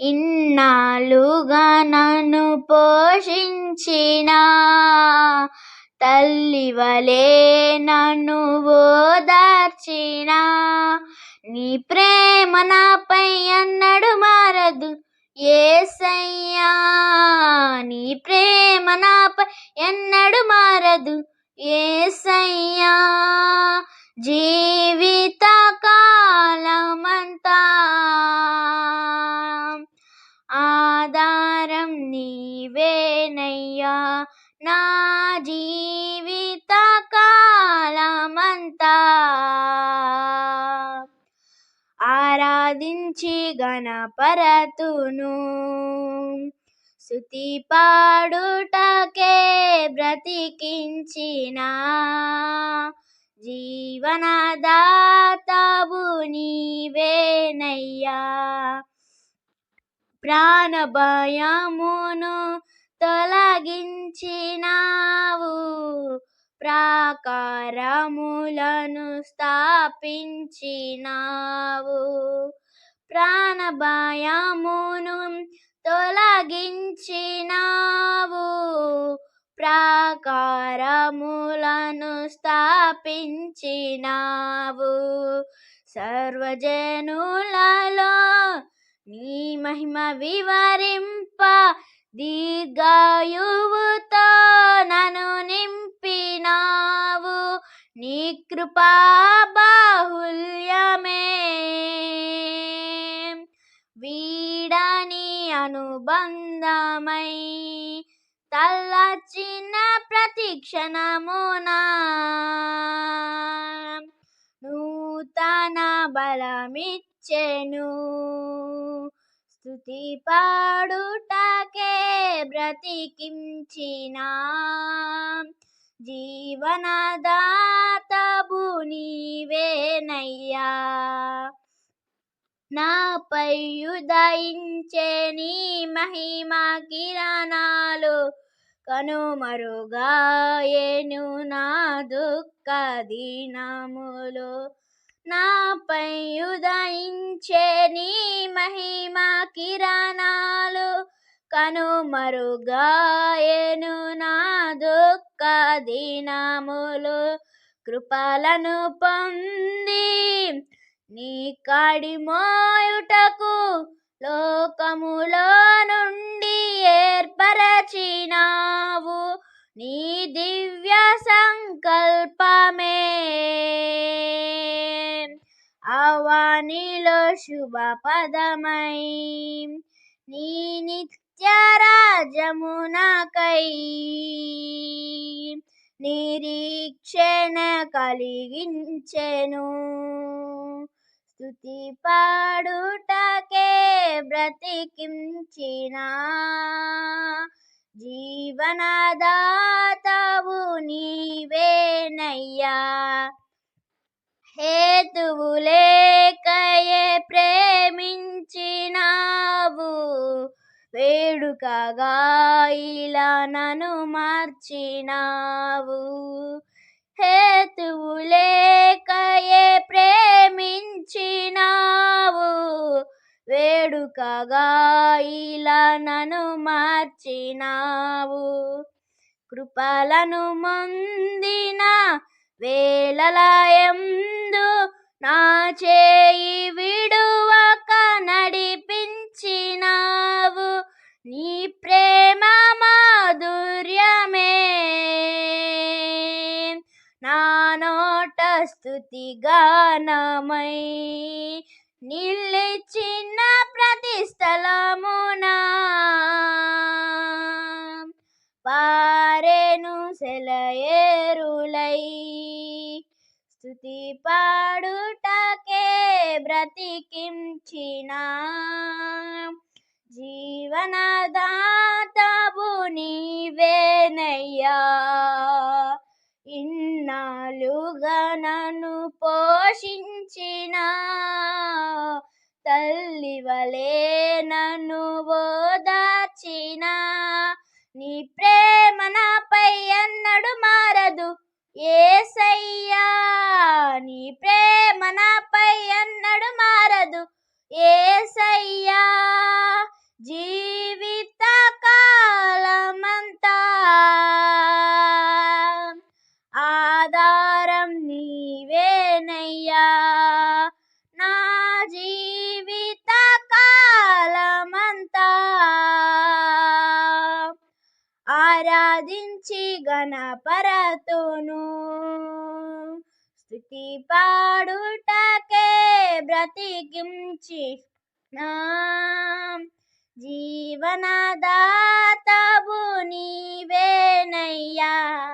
ఇన్నాళ్ళుగా నన్ను పోషించిన తల్లివలే నన్ను ఓదార్చిన. నీ ప్రేమ నాపై అన్నడు మారదు ఏసయ్యా. నీ ప్రేమ నాపై ఎన్నడు మారదు ఏసయ్యా. జీ నీవేనయ్యా. నా జీవిత కాలమంతా ఆరాధించి గణపరతును శృతి పాడుటకే బ్రతికించిన. జీవనదా ప్రాణభయమును తొలగించినావు. ప్రాకారములను స్థాపించినావు. ప్రాణభయమును తొలగించినావు. ప్రాకారములను స్థాపించినావు. సర్వజనులలో నీ మహిమ వివరింప దీర్ఘాయువుతో నన్ను నింపినావు. నీ కృపా బాహుల్యమే. వీడని అనుబంధమై తల్లచిన ప్రతిక్షణమునా నా బలమిచ్చెను. స్థుతి పాడుటకే బ్రతికించిన. జీవనదాతబు నీవేనయ్యా. నాపై ఉదయించే నీ మహిమ కిరణాలు కనుమరుగాయేను. నా దుఃఖ దినములు నాపై ఉదయించే నీ మహిమ కిరణాలు కనుమరుగాయను నా దుఃఖ దినములు. కృపలను పొంది నీ కాడి మోయుటకు లోకములో నుండి ఏర్పరచినావు. నీ దివ్య సంకల్ప అవనిలో శుభ పదమై నీ నిత్య రాజమునకై నిరీక్షణ కలిగించెను. స్థుతి పాడుటకే బ్రతికించిన. జీవనదాతవు నీవేనయ్యా. హేతువులేకయే వేడుకగా ఇలా నన్ను మార్చినావు. హేతువు లేకయే ప్రేమించినావు. వేడుకగా ఇలా నన్ను మార్చినావు. కృపలను మొందిన వేలలయందు నా చేయి విడువక నడిపించినావు. నీ ప్రేమ మాధుర్యమే. నా నోట స్థుతి గానమై నిలిచిన ప్రతి స్థలమునా. పారేను సెలయేరులై. స్థుతి పాడుటకే బ్రతికించినా. జీవనదాతవు నీవేనయ్యా. ఇన్నాళ్ళుగా నన్ను పోషించిన తల్లి వలె నన్ను ఓదార్చిన. నీ ప్రేమ నాపై ఎన్నడు మారదు ఏసయ్యా. నీ ప్రేమ నాపై ఎన్నడు మారదు ఏసయ్యా. జీవిత కాలమంతా ఆధారం నీవేనయ్యా. నా జీవిత కాలమంతా ఆరాధించి గణపరతును స్థుతి పాడుటకే బ్రతికించి నా జీవనదాతవు నీవేనయ్యా.